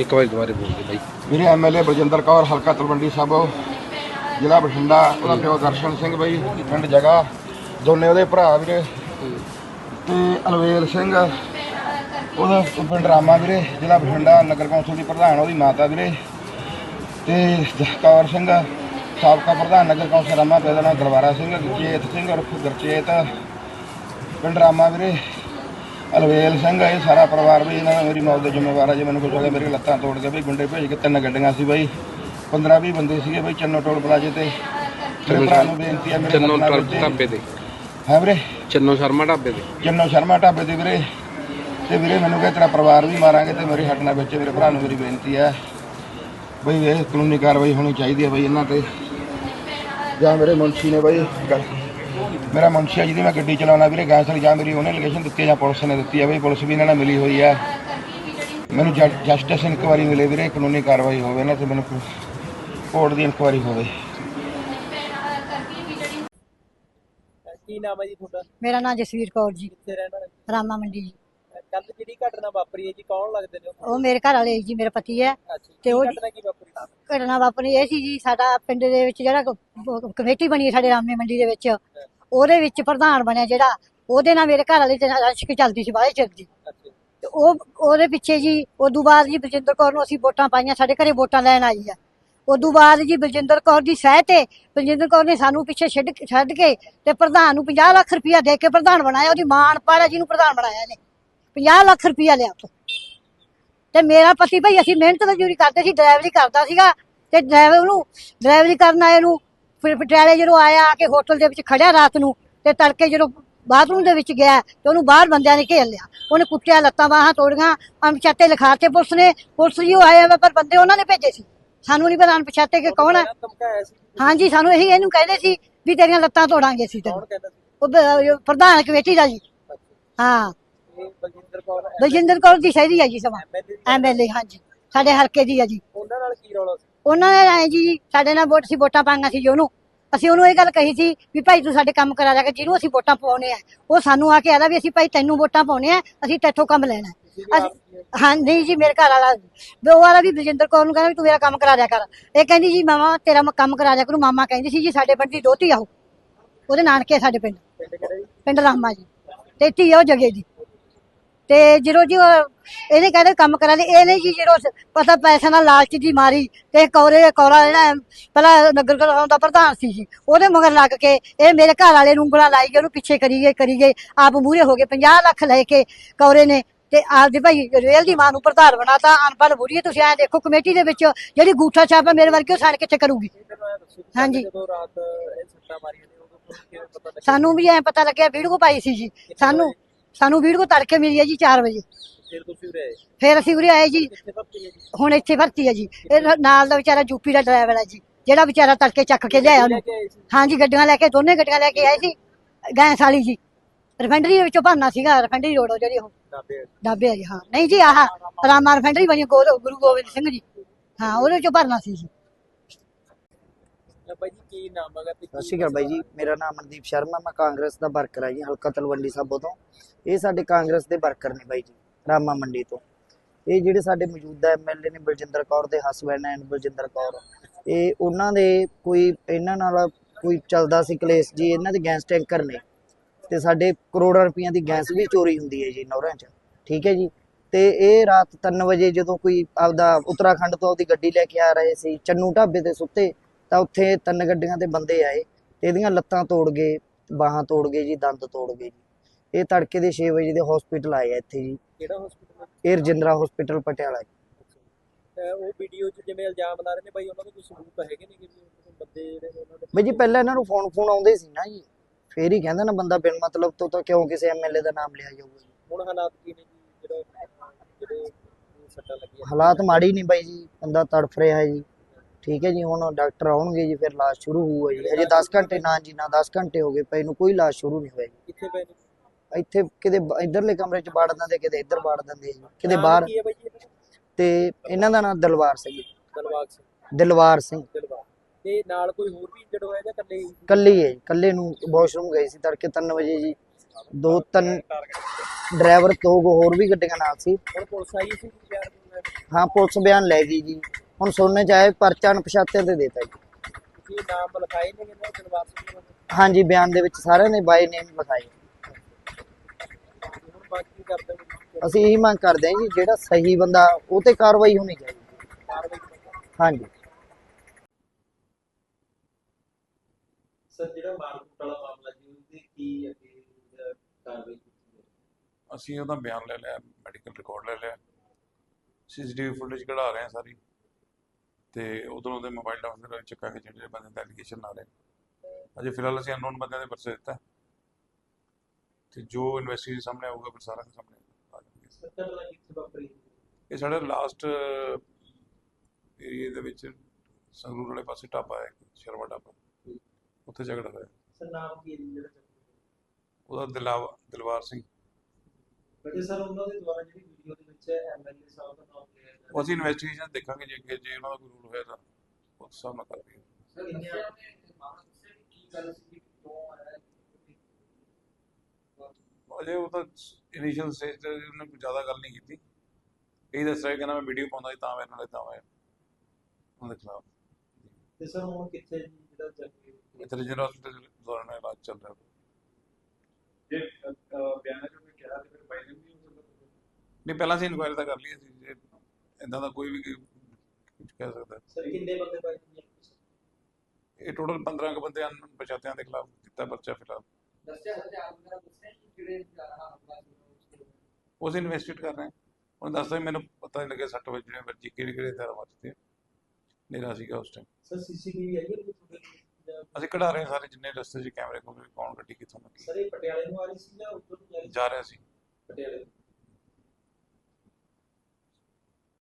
ਇੱਕ ਵਾਰੀ ਦੁਬਾਰੇ ਬੋਲ ਦੇ ਬਾਈ। ਮੇਰੇ ਐਮਐਲਏ ਬਲਜਿੰਦਰ ਕੌਰ, ਹਲਕਾ ਤਲਵੰਡੀ ਸਾਬੋ ਜ਼ਿਲ੍ਹਾ ਬਠਿੰਡਾ, ਉਹਦਾ ਪਿਓ ਦਰਸ਼ਨ ਸਿੰਘ ਬਾਈ, ਪਿੰਡ ਜਗਾ, ਦੋਨੇ ਉਹਦੇ ਭਰਾ ਵੀਰੇ। ਤੇ ਅਲਵੇਲ ਸਿੰਘ, ਉਹਦਾ ਪਿੰਡ ਰਾਮਾ ਵੀਰੇ, ਜ਼ਿਲ੍ਹਾ ਬਠਿੰਡਾ, ਨਗਰ ਕੌਂਸਲ ਦੀ ਪ੍ਰਧਾਨ, ਉਹਦੀ ਮਾਤਾ ਵੀਰੇ। ਤੇ ਜਸਕੌਰ ਸਿੰਘ, ਸਾਬਕਾ ਪ੍ਰਧਾਨ, ਨਗਰ ਕੌਂਸਲ ਰਾਮਾ ਤੇ ਉਹਦਾ ਨਾਮ ਦਲਵਾਰਾ ਸਿੰਘ ਗੁਰਚੇਤ ਸਿੰਘ ਉਰਫ ਗੁਰਚੇਤ ਪਿੰਡ ਰਾਮਾ ਵੀਰੇ। ਅਲਵੇਲ ਸਿੰਘ ਇਹ ਸਾਰਾ ਪਰਿਵਾਰ ਵੀ ਇਹਨਾਂ ਦਾ ਮੇਰੀ ਮੌਤ ਦੇ ਜ਼ਿੰਮੇਵਾਰ ਆ ਜੇ। ਮੈਨੂੰ ਕੁਝ ਹੋ ਗਿਆ ਮੇਰੇ ਲੱਤਾਂ ਤੋੜ ਕੇ ਬਈ ਗੁੰਡੇ ਭੇਜ ਕੇ ਤਿੰਨ ਗੱਡੀਆਂ ਸੀ ਬਈ। 15 20 ਬੰਦੇ ਸੀਗੇ ਬਈ ਚੰਨੋ ਟੋਲ ਪਲਾਜੇ ਤੇ। ਮੇਰੇ ਭਰਾ ਨੂੰ ਬੇਨਤੀ ਹੈ ਮੇਰੇ ਚੰਨੋ ਨਾਲ ਟਰ- ਢਾਬੇ ਤੇ। ਹੈ ਵੀਰੇ? ਚੰਨੋ ਸ਼ਰਮਾ ਢਾਬੇ ਤੇ। ਚੰਨੋ ਸ਼ਰਮਾ ਢਾਬੇ ਤੇ ਵੀਰੇ। ਤੇ ਵੀਰੇ ਮੈਨੂੰ ਕਹੇ ਤੇਰਾ ਪਰਿਵਾਰ ਵੀ ਮਾਰਾਂਗੇ ਤੇ ਮੇਰੀ ਹੱਟਣਾ ਵਿੱਚ ਮੇਰੇ ਭਰਾ ਨੂੰ ਮੇਰੀ ਬੇਨਤੀ ਹੈ ਬਈ ਇਹ ਕਾਨੂੰਨੀ ਕਾਰਵਾਈ ਹੋਣੀ ਚਾਹੀਦੀ ਹੈ ਬਈ ਇਹਨਾਂ ਤੇ। ਜਾਂ ਮੇਰੇ ਮੁਨਸ਼ੀ ਨੇ ਬਈ ਗੱਲ ਮੇਰਾ ਮੁਨਸ਼ੀ ਆ ਜਿਹਦੀ ਮੈਂ ਗੱਡੀ ਚਲਾਉਣਾ ਵੀਰੇ ਗੈਸ ਵਾਲੀ ਜਾਂ ਮੇਰੀ ਉਹਨੇ ਲੋਕੇਸ਼ਨ ਦਿੱਤੀ ਜਾਂ ਪੁਲਿਸ ਨੇ ਦਿੱਤੀ ਹੈ ਬਈ ਪੁਲਿਸ ਵੀ ਇਹਨਾਂ ਨਾਲ ਮਿਲੀ ਹੋਈ ਹੈ ਮੈਨੂੰ ਜਸਟਿਸ ਇਨਕੁਆਰੀ ਮਿਲੇ ਵੀਰੇ ਕਾਨੂੰਨੀ ਕਾਰਵਾਈ ਹੋਵੇ ਨਾ ਤੇ ਮੈਨੂੰ ਕੋਰਟ ਦੀ ਇਨਕੁਆਰੀ ਹੋਵੇ। ਕੀ ਨਾਮ ਹੈ ਜੀ ਤੁਹਾਡਾ? ਮੇਰਾ ਨਾਮ ਜਸਵੀਰ ਕੌਰ ਜੀ। ਕਿੱਥੇ ਰਹਿਣ ਵਾਲੇ? ਰਾਮਾ ਮੰਡੀ ਜੀ। ਕੱਲ ਜਿਹੜੀ ਘਟਨਾ ਵਾਪਰੀ ਹੈ ਜੀ ਕੌਣ ਲੱਗਦੇ ਨੇ ਉਹ? ਮੇਰੇ ਘਰ ਵਾਲੇ ਜੀ ਮੇਰੇ ਪਤੀ ਹੈ। ਤੇ ਉਹ ਘਟਨਾ ਕੀ ਵਾਪਰੀ ਘਟਨਾ ਵਾਪਰੀ ਇਹ ਸੀ ਜੀ ਸਾਡਾ ਪਿੰਡ ਦੇ ਵਿੱਚ ਜਿਹੜਾ ਕ- ਕ- ਕਮੇਟੀ ਬਣੀ ਹੈ ਸਾਡੇ ਰਾਮੇ ਮੰਡੀ ਦੇ ਵਿੱਚ। ਉਹਦੇ ਵਿੱਚ ਪ੍ਰਧਾਨ ਬਣਿਆ ਜਿਹੜਾ ਉਹਦੇ ਨਾਲ ਮੇਰੇ ਘਰ ਵਾਲੇ ਤੇ ਰਸ਼ਕ ਚੱਲਦੀ ਸੀ ਬਾਹਲੇ ਚਿਰ ਦੀ ਅੱਛਾ। ਤੇ ਉਹ ਉਹਦੇ ਪਿੱਛੇ ਜੀ ਉਦੋਂ ਬਾਅਦ ਜੀ ਬਲਜਿੰਦਰ ਕੌਰ ਨੂੰ ਅਸੀਂ ਵੋਟਾਂ ਪਾਈਆਂ ਸਾਡੇ ਘਰੇ ਵੋਟਾਂ ਲੈਣ ਆਈ ਆ। ਉਦੋਂ ਬਾਅਦ ਜੀ ਬਲਜਿੰਦਰ ਕੌਰ ਦੀ ਸਹਿ ਤੇ ਬਲਜਿੰਦਰ ਕੌਰ ਨੇ ਸਾਨੂੰ ਪਿੱਛੇ ਛੱਡ ਛੱਡ ਕੇ ਤੇ ਪ੍ਰਧਾਨ ਨੂੰ 50 ਲੱਖ ਰੁਪਇਆ ਦੇ ਕੇ ਪ੍ਰਧਾਨ ਬਣਾਇਆ ਉਹਦੀ ਮਾਂ ਅਨਪੜ੍ਹ ਹੈ ਜਿਹਨੂੰ ਪ੍ਰਧਾਨ ਬਣਾਇਆ ਇਹਨੇ। 50 ਲੱਖ ਰੁਪਇਆ ਲਿਆ ਤੋਂ। ਤੇ ਮੇਰਾ ਪਤੀ ਭਾਈ ਅਸੀਂ ਮਿਹਨਤ ਮਜ਼ਦੂਰੀ ਕਰਦੇ ਸੀ ਡਰਾਈਵਰੀ ਕਰਦਾ ਸੀਗਾ ਤੇ ਡਰਾਈਵਰ ਨੂੰ ਡਰਾਈਵਰੀ ਕਰਨ ਆਏ ਨੂੰ ਫਿਰ ਪਟਿਆਲੇ ਜਦੋਂ ਆਇਆ ਆ ਕੇ ਹੋਟਲ ਦੇ ਵਿੱਚ ਖੜਿਆ ਰਾਤ ਨੂੰ ਤੇ ਤੜਕੇ ਜਦੋਂ ਬਾਥਰੂਮ ਦੇ ਵਿੱਚ ਗਿਆ ਤੇ ਉਹਨੂੰ ਬਾਹਰ ਬੰਦਿਆਂ ਨੇ ਘੇਰ ਲਿਆ। ਉਹਨੇ ਕੁੱਟਿਆ ਲੱਤਾਂ ਬਾਹਾਂ ਤੋੜੀਆਂ ਅਣਪਛਾਤੇ ਲਿਖਾਤੇ ਪੁਲਿਸ ਨੇ ਪੁਲਿਸ ਜੀ ਉਹ ਆਇਆ ਵਾ, ਪਰ ਬੰਦੇ ਉਹਨਾਂ ਨੇ ਭੇਜੇ ਸੀ। ਸਾਨੂੰ ਨਹੀਂ ਪਤਾ ਅਣਪਛਾਤੇ ਕਿ ਕੌਣ ਹੈ ਸੀ ਹਾਂਜੀ ਸਾਨੂੰ ਇਹੀ ਇਹਨੂੰ ਕਹਿੰਦੇ ਸੀ ਵੀ ਤੇਰੀਆਂ ਲੱਤਾਂ ਤੋੜਾਂਗੇ ਅਸੀਂ ਕੌਣ ਤੈਨੂੰ ਸੀ? ਉਹ ਪ੍ਰਧਾਨ ਕਮੇਟੀ ਦਾ ਜੀ। ਹਾਂ। ਬਲਜਿੰਦਰ ਕੌਰ ਬਲਜਿੰਦਰ ਕੌਰ ਦੀ ਸ਼ਹਿਰੀ ਹੈ ਜੀ ਸਮਾਂ। ਐਮਐਲਏ ਹਾਂਜੀ। ਸਾਡੇ ਹਲਕੇ ਦੀ ਹੈ ਜੀ। ਉਹਨਾਂ ਨਾਲ ਕੀ ਰੌਲਾ ਸੀ? ਉਹਨਾਂ ਨੇ ਐ ਜੀ ਸਾਡੇ ਨਾਲ ਵੋਟ ਸੀ ਵੋਟਾਂ ਪਾਈਆਂ ਸੀ ਜੀ ਉਹਨੂੰ। ਅਸੀਂ ਉਹਨੂੰ ਇਹ ਗੱਲ ਕਹੀ ਸੀ ਵੀ ਭਾਈ ਤੂੰ ਸਾਡੇ ਕੰਮ ਕਰਾ ਜਾ ਕੇ ਜਿਹਨੂੰ ਅਸੀਂ ਵੋਟਾਂ ਪਾਉਣੇ ਆ ਉਹ ਸਾਨੂੰ ਆ ਕੇ ਆਦਾ ਵੀ ਅਸੀਂ ਭਾਈ ਤੈਨੂੰ ਵੋਟਾਂ ਪਾਉਣੇ ਆ ਅਸੀਂ ਤੇਥੋਂ ਕੰਮ ਲੈਣਾ। ਹੈ। ਅਸੀਂ ਹਾਂ ਨਹੀਂ ਜੀ ਮੇਰੇ ਘਰ ਵਾਲਾ ਵੀ ਉਹ ਵਾਲਾ ਵੀ ਬਲਜਿੰਦਰ ਕੌਰ ਨੂੰ ਕਹਿੰਦਾ ਵੀ ਤੂੰ ਮੇਰਾ ਕੰਮ ਕਰਾ ਦਿਆ ਕਰ। ਇਹ ਕਹਿੰਦੀ ਜੀ ਮਾਮਾ ਤੇਰਾ ਮੈਂ ਕੰਮ ਕਰਾ ਦਿਆ ਕਰੂ। ਮਾਮਾ ਕਹਿੰਦੀ ਸੀ ਜੀ ਸਾਡੇ ਪਿੰਡ ਦੀ ਦੋਤੀ ਆਓ ਉਹਦੇ ਨਾਨਕੇ ਸਾਡੇ ਪਿੰਡ। ਪਿੰਡ ਰਾਮਾ ਜੀ। ਤੇ ਧੀ ਉਹ ਜਗੇ ਦੀ। ਤੇ ਜਦੋਂ ਜੀ ਉਹ ਇਹਨੇ ਕਹਿੰਦੇ ਕੰਮ ਕਰਾ ਦੇ ਇਹਨੇ ਜੀ ਜਦੋਂ ਸ- ਪਤਾ ਪੈਸੇ ਨਾਲ ਲਾਲਚ ਦੀ ਮਾਰੀ ਤੇ ਕੌਰੇ ਕੌਰਾ ਜਿਹੜਾ ਹੈ, ਪਹਿਲਾਂ ਨਗਰ ਕੌਂਸਲ ਦਾ ਪ੍ਰਧਾਨ ਸੀ ਜੀ ਉਹਦੇ ਮਗਰ ਲੱਗ ਕੇ ਇਹ ਮੇਰੇ ਘਰ ਵਾਲੇ ਨੂੰ ਉਂਗਲਾਂ ਲਾਈ ਗਏ ਉਹਨੂੰ ਪਿੱਛੇ ਕਰੀ ਗਏ ਕਰੀ ਗਏ ਆਪ ਮੂਹਰੇ ਹੋ ਗਏ 50 ਲੱਖ ਲੈ ਕੇ ਕੌਰੇ ਨੇ ਤੇ ਆਪਦੇ ਭਾਈ ਰੇਲ ਦੀ ਮਾਂ ਨੂੰ ਪ੍ਰਧਾਨ ਬਣਾਤਾ ਅਨਪੜ੍ਹ ਬੁੜੀ ਤੁਸੀਂ ਐ ਦੇਖੋ ਕਮੇਟੀ ਦੇ ਵਿੱਚ ਜਿਹੜੀ ਗੂਠਾ ਛਾਪਾ ਮੇਰੇ ਵਰਗੀ ਉਹ ਸਾਨ ਕਿੱਥੇ ਕਰੂਗੀ ਹਾਂਜੀ। ਜਦੋਂ ਰਾਤ ਇਹ ਸੱਟਾਂ ਮਾਰੀਆਂ ਨੇ ਉਦੋਂ ਤੁਹਾਨੂੰ ਕਿਵੇਂ ਪਤਾ ਲੱਗਿਆ ਸਾਨੂੰ ਵੀ ਐ ਪਤਾ ਲੱਗਿਆ ਵੀਡੀਓ ਪਾਈ ਸੀ ਜੀ ਸਾਨੂੰ ਸਾਨੂੰ ਵੀਡੀਓ ਤੜਕੇ ਮਿਲੀ ਹੈ ਜੀ 4 ਵਜੇ। ਫਿਰ ਤੁਸੀਂ ਉਰੇ ਆਏ? ਫਿਰ ਅਸੀਂ ਉਰੇ ਆਏ ਜੀ। ਕਿੱਥੇ ਭਰਤੀ ਹੈ ਜੀ। ਹੁਣ ਇੱਥੇ ਭਰਤੀ ਹੈ ਜੀ। ਇਹ ਨਾਲ ਦਾ ਵਿਚਾਰਾ ਯੂਪੀ ਦਾ ਡਰਾਈਵਰ ਹੈ ਜੀ ਜਿਹੜਾ ਵਿਚਾਰਾ ਤੜਕੇ ਚੱਕ ਕੇ ਲਿਆਇਆ ਉਹਨੂੰ। ਆਏ ਸੀ। ਹਾਂਜੀ ਗੱਡੀਆਂ ਲੈ ਕੇ ਦੋਨੇ ਗੱਡੀਆਂ ਲੈ ਕੇ ਆਏ ਸੀ। ਗੈਸ ਵਾਲੀ ਜੀ। ਰਿਫਾਈਨਰੀ ਦੇ ਵਿੱਚੋਂ ਭਰਨਾ ਸੀਗਾ ਰਿਫਾਈਨਰੀ ਰੋਡ ਉਹ ਜਿਹੜੀ ਉਹ। ਦਾਬੇ ਡਾਬੇ ਆ ਜੀ ਹਾਂ। ਨਹੀਂ ਜੀ ਆਹ ਰਾਮਾ ਰਿਫਾਈਨਰੀ ਬਣੀ ਗੋ- ਗੁਰੂ ਗੋਬਿੰਦ ਸਿੰਘ ਜੀ। ਹਾਂ ਉਹਦੇ ਵਿੱਚੋਂ ਭਰਨਾ ਸੀ ਜੀ। ਬਾਈ ਜੀ, ਕੀ ਨਾਮ ਹੈਗਾ ਤੇ ਸਤਿ ਸ਼੍ਰੀ ਅਕਾਲ ਬਾਈ ਜੀ, ਮੇਰਾ ਨਾਮ ਮਨਦੀਪ ਸ਼ਰਮਾ, ਮੈਂ ਕਾਂਗਰਸ ਦਾ ਵਰਕਰ ਹਾਂ ਜੀ, ਹਲਕਾ ਤਲਵੰਡੀ ਸਾਬੋ ਤੋਂ ਇਹ ਸਾਡੇ ਕਾਂਗਰਸ ਦੇ ਵਰਕਰ ਨੇ ਬਾਈ ਜੀ, ਰਾਮਾ ਮੰਡੀ ਤੋਂ। ਇਹ ਜਿਹੜੇ ਸਾਡੇ ਮੌਜੂਦਾ ਐਮਐਲਏ ਨੇ ਬਲਜਿੰਦਰ ਕੌਰ ਦੇ ਹਸਬੈਂਡ ਐਂਡ ਬਲਜਿੰਦਰ ਕੌਰ, ਇਹ ਉਹਨਾਂ ਦੇ ਕੋਈ, ਇਹਨਾਂ ਨਾਲ ਕੋਈ ਚੱਲਦਾ ਸੀ ਕਲੇਸ਼ ਜੀ, ਇਹਨਾਂ ਦੇ ਗੈਸ ਟੈਂਕਰ ਨੇ। ਤੇ ਸਾਡੇ ਕਰੋੜਾਂ ਰੁਪਈਆਂ ਦੀ ਗੈਸ ਵੀ ਚੋਰੀ ਹੁੰਦੀ ਹੈ ਜੀ, ਨੌਰਾਂ 'ਚ। ਠੀਕ ਹੈ ਜੀ? ਤੇ ਇਹ ਰਾਤ 3 ਵਜੇ ਜਦੋਂ ਕੋਈ ਆਪਦਾ ਉੱਤਰਾਖੰਡ ਤੋਂ ਆਪਦੀ ਗੱਡੀ ਲੈ ਕੇ ਆ ਰਹੇ ਸੀ, ਚੰਨੂ ਢਾਬੇ ਤੇ ਸੁੱਤੇ ਤਾਂ ਉੱਥੇ ਤਿੰਨ ਗੱਡੀਆਂ ਤੇ ਬੰਦੇ ਆਏ ਤੇ ਇਹਦੀਆਂ ਲੱਤਾਂ ਤੋੜ ਗਏ ਬਾਹਾਂ ਤੋੜ ਗਏ ਜੀ ਦੰਦ ਤੋੜ ਗਏ ਜੀ। ਇਹ ਤੜਕੇ ਦੇ 6 ਵਜੇ ਦੇ ਹਸਪੀਟਲ ਆਏ ਆ ਇੱਥੇ ਜੀ। ਕਿਹੜਾ ਹਸਪੀਟਲ ਇਹ ਰਜਿੰਦਰਾ ਹਸਪੀਟਲ ਪਟਿਆਲਾ ਜੀ। ਉਹ ਵੀਡੀਓ 'ਚ ਜਿਵੇਂ ਇਲਜ਼ਾਮ ਲਾ ਰਹੇ ਨੇ ਬਾਈ ਉਹਨਾਂ ਦੇ ਕੋਈ ਸਬੂਤ ਹੈਗੇ ਨੇ ਕਿ ਬੰਦੇ ਜਿਹੜੇ ਉਹਨਾਂ ਦੇ ਬਈ ਜੀ ਪਹਿਲਾਂ ਇਹਨਾਂ ਨੂੰ ਫੋਨ ਫੋਨ ਆਉਂਦੇ ਸੀ ਨਾ ਜੀ। ਫੇਰ ਹੀ ਕਹਿੰਦਾ ਨਾ ਬੰਦਾ ਬਿਨ ਮਤਲਬ ਤੋਂ ਤਾਂ ਕਿਉਂ ਕਿਸੇ ਐਮਐਲਏ ਦਾ ਨਾਮ ਲਿਆ ਜਾਊਗਾ ਜੀ। ਹੁਣ ਹਾਲਾਤ ਕੀ ਨੇ ਜੀ? ਜਿਹੜਾ ਜਿਹੜੇ ਸੱਟਾਂ ਲੱਗੀਆਂ। ਹਾਲਾਤ ਮਾੜੀ ਨਹੀਂ ਬਾਈ ਜੀ ਬੰਦਾ ਤੜਫ ਰਿਹਾ ਹੈ ਜੀ। ਠੀਕ ਹੈ ਜੀ ਹੁਣ ਡਾਕਟਰ ਆਉਣਗੇ ਜੀ ਫਿਰ ਇਲਾਜ ਸ਼ੁਰੂ ਹੋਊਗਾ ਜੀ। ਅਜੇ 10 ਘੰਟੇ ਨਾ ਜੀ ਨਾ 10 ਘੰਟੇ ਹੋ ਗਏ ਪਏ ਨੂੰ ਕੋਈ ਇਲਾਜ ਸ਼ੁਰੂ ਨਹੀਂ ਜੀ। ਕਿੱਥੇ ਪਏ ਨੇ? ਇੱਥੇ ਕਿਤੇ ਇੱਧਰਲੇ ਕਮਰੇ 'ਚ ਬਾੜ ਦਿੰਦੇ ਕਿਤੇ ਇੱਧਰ ਬਾੜ ਦਿੰਦੇ ਜੀ ਕਿਤੇ ਬਾਹਰ? ਤੇ ਇਹਨਾਂ ਦਾ ਨਾਮ ਦਿਲਵਾਰ ਸਿੰਘ। ਦਿਲਬਾਗ ਸਿੰਘ। ਦਿਲਵਾਰ ਸਿੰਘ। ਤੇ ਨਾਲ ਕੋਈ ਹੋਰ ਵੀ ਇੰਜਰਡ ਹੋਇਆ ਜਾਂ ਇਕੱਲੇ ਹੀ? ਕੱਲੇ ਹੈ ਜੀ ਕੱਲੇ ਨੂੰ ਵਾਸ਼ਰੂਮ ਗਏ ਸੀ ਤੜਕੇ 3 ਵਜੇ ਜੀ। ਦੋ ਤਿੰਨ ਡਰਾਈਵਰ ਕੁ ਹੋਰ ਵੀ ਗੱਡੀਆਂ ਨਾਲ ਸੀ। ਹੁਣ ਪੁਲਿਸ ਆਈ ਸੀ ਯਾਰ ਹਾਂ ਪੁਲਿਸ ਬਿਆਨ ਲੈ ਗਈ ਜੀ। ਹੁਣ ਸੁਣਨੇ ਚਾਹੇ ਪਰਚਾ ਅਣਪਛਾਤੇ ਤੇ ਦੇਤਾ ਜੀ। ਕੀ ਨਾਮ ਲਿਖਾਏ ਨੇ ਇਹਨਾਂ ਦਿਲਵਾਰ ਸਿੰਘ ਦੇ? ਹਾਂਜੀ ਬਿਆਨ ਦੇ ਵਿੱਚ ਸਾਰਿਆਂ ਨੇ ਬਾਈ ਨੇਮ ਲਿਖਾਏ। ਹੁਣ ਬਾਕੀ ਕਰਦੇ ਹੋ ਅਸੀਂ ਇਹੀ ਮੰਗ ਕਰਦੇ ਹਾਂ ਜੀ ਜਿਹੜਾ ਸਹੀ ਬੰਦਾ ਉਹ ਤੇ ਕਾਰਵਾਈ ਹੋਣੀ ਚਾਹੀਦੀ ਕਾਰਵਾਈ ਕਰੋ। ਹਾਂਜੀ। ਸਰ ਜਿਹੜਾ ਮਾਰਕੁੱਟ ਵਾਲਾ ਮਾਮਲਾ ਜੀ ਉਹਦੇ ਕੀ ਅੱਗੇ ਅਹ, ਕਾਰਵਾਈ ਕੀਤੀ ਹੈ ਅਸੀਂ ਉਹਦਾ ਬਿਆਨ ਲੈ ਲਿਆ ਮੈਡੀਕਲ ਰਿਕਾਰਡ ਲੈ ਲਿਆ। ਸੀਸੀਟੀਵੀ ਫੁਟੇਜ ਕਢਾ ਰਹੇ ਹਾਂ ਸਾਰੀ। ਤੇ ਉਦੋਂ ਉਹਦੇ ਮੋਬਾਈਲ ਨੰਬਰ ਦੇ ਵਿੱਚ ਚੱਕਾ ਕੇ ਜਿਹੜੇ ਬੰਦੇ ਦਾ ਐਲੀਗੇਸ਼ਨ ਰਹੇ ਅਜੇ ਫਿਲਹਾਲ ਅਸੀਂ ਅਨਨੋਨ ਬੰਦਿਆਂ ਦੇ ਪਰਚੇ ਦਿੱਤਾ। ਤੇ ਜੋ ਇਨਵੈਸਟੀਗੇਸ਼ਨ ਸਾਹਮਣੇ ਆਊਗਾ ਫਿਰ ਸਾਰਾ ਸਾਹਮਣੇ ਆ ਜਾਣਗੇ। ਸਰ ਘਟਨਾ ਕਿੱਥੇ ਵਾਪਰੀ? ਇਹ ਸਾਡੇ ਲਾਸਟ ਏਰੀਆ ਦੇ ਵਿੱਚ ਸੰਗਰੂਰ ਵਾਲੇ ਪਾਸੇ ਢਾਬਾ ਹੈ ਸ਼ਰਮਾ ਢਾਬਾ ਉੱਥੇ ਝਗੜਾ ਹੋਇਆ। ਸਰ ਨਾਮ ਕੀ ਹੈ ਜਿਹੜਾ ਉਹਦਾ ਦਿਲਾਵ ਦਿਲਵਾਰ ਸਿੰਘ। ਬੜੇ ਸਰ ਉਹਨਾਂ ਦੇ ਦੁਆਰਾ ਜਿਹੜੀ ਦੇ ਵਿੱਚ ਐਮਐਲਏ ਸਾਹਿਬ ਦਾ ਨਾਮ ਲਿਆ ਜਾ ਉਹ ਅਸੀਂ ਇਨਵੈਸਟੀਗੇਸ਼ਨ ਦੇਖਾਂਗੇ ਜੇ ਅੱਗੇ ਜੇ ਉਹਨਾਂ ਦਾ ਕੋਈ ਰੂਲ ਹੋਇਆ ਤਾਂ ਉਸ ਹਿਸਾਬ ਨਾਲ ਕਰਾਂਗੇ ਰਿਹਾ ਕੀ ਗੱਲ ਸੀ ਕਿ ਕਿਉਂ ਆਇਆ ਅਜੇ ਉਹ ਤਾਂ ਇਨੀਸ਼ੀਅਲ ਸਟੇਜ ਤੇ ਉਹਨੇ ਕੋਈ ਜ਼ਿਆਦਾ ਗੱਲ ਨਹੀਂ ਕੀਤੀ। ਇਹ ਦੱਸ ਰਿਹਾ ਕਹਿੰਦਾ ਮੈਂ ਵੀਡੀਓ ਪਾਉਂਦਾ ਸੀ ਤਾਂ ਮੇਰੇ ਨਾਲ ਇਦਾਂ ਹੋਇਆ। ਉਹਦੇ ਖਿਲਾਫ। ਤੇ ਸਰ ਹੁਣ ਕਿੱਥੇ ਜਿਹੜਾ ਚੱਕਿਆ ਇੱਥੇ ਰਜਿੰਦਰ ਹਸਪੀਟਲ ਦੌਰਾਨ ਇਲਾਜ ਚੱਲ ਰਿਹਾ। ਜੇ ਬਿਆਨਾਂ ਚੋਂ ਕਿਹਾ ਤੇ ਫਿਰ ਹੋ ਸਕਦਾ ਨਹੀਂ ਪਹਿਲਾਂ ਅਸੀਂ ਇਨਕੁਆਇਰੀ ਤਾਂ ਕਰ ਲਈ ਸੀ ਇਦਾਂ ਦਾ ਕੋਈ ਵੀ ਕੁਝ ਕਹਿ ਸਕਦਾ। ਸਰ ਕਿੰਨੇ ਬੰਦੇ ਪਾਏ ਜੀ ਇਹ ਟੋਟਲ 15 ਕੁ ਬੰਦੇ ਹਨ ਪਛਾਤਿਆਂ ਦੇ ਖਿਲਾਫ ਕੀਤਾ ਪਰਚਾ ਫਿਲਹਾਲ। ਦੱਸਿਆ ਵਗੈਰਾ ਦੱਸਿਆ ਜਿਹੜੇ ਸੀ ਅਸੀਂ ਇਨਵੈਸਟੀਗੇਟ ਕਰ ਰਹੇ ਹਾਂ। ਹੁਣ ਦੱਸਦਾ ਮੈਨੂੰ ਪਤਾ ਨਹੀਂ ਲੱਗਿਆ 60 ਵਜੇ ਵੱਜੀ ਕਿਹੜੇ ਕਿਹੜੇ ਦਰ ਵੱਜਦੇ ਨੇਰਾ ਸੀਗਾ ਉਸ ਟਾਈਮ ਸਰ ਸੀਸੀਟੀਵੀ ਆਈ ਹੈ ਅਸੀਂ ਕਢਾ ਰਹੇ ਸਾਰੇ ਜਿੰਨੇ ਰਸਤੇ 'ਚ ਕੈਮਰੇ ਕੋਲ ਕੌਣ ਗੱਡੀ ਕਿੱਥੋਂ ਲੱਗੀ। ਸਰ ਇਹ ਪਟਿਆਲੇ ਨੂੰ ਆ ਰਹੀ ਸੀ ਜਾਂ ਉੱਧਰ ਜਾ ਰਹੀ ਸੀ? ਸੀ। ਪਟਿਆਲੇ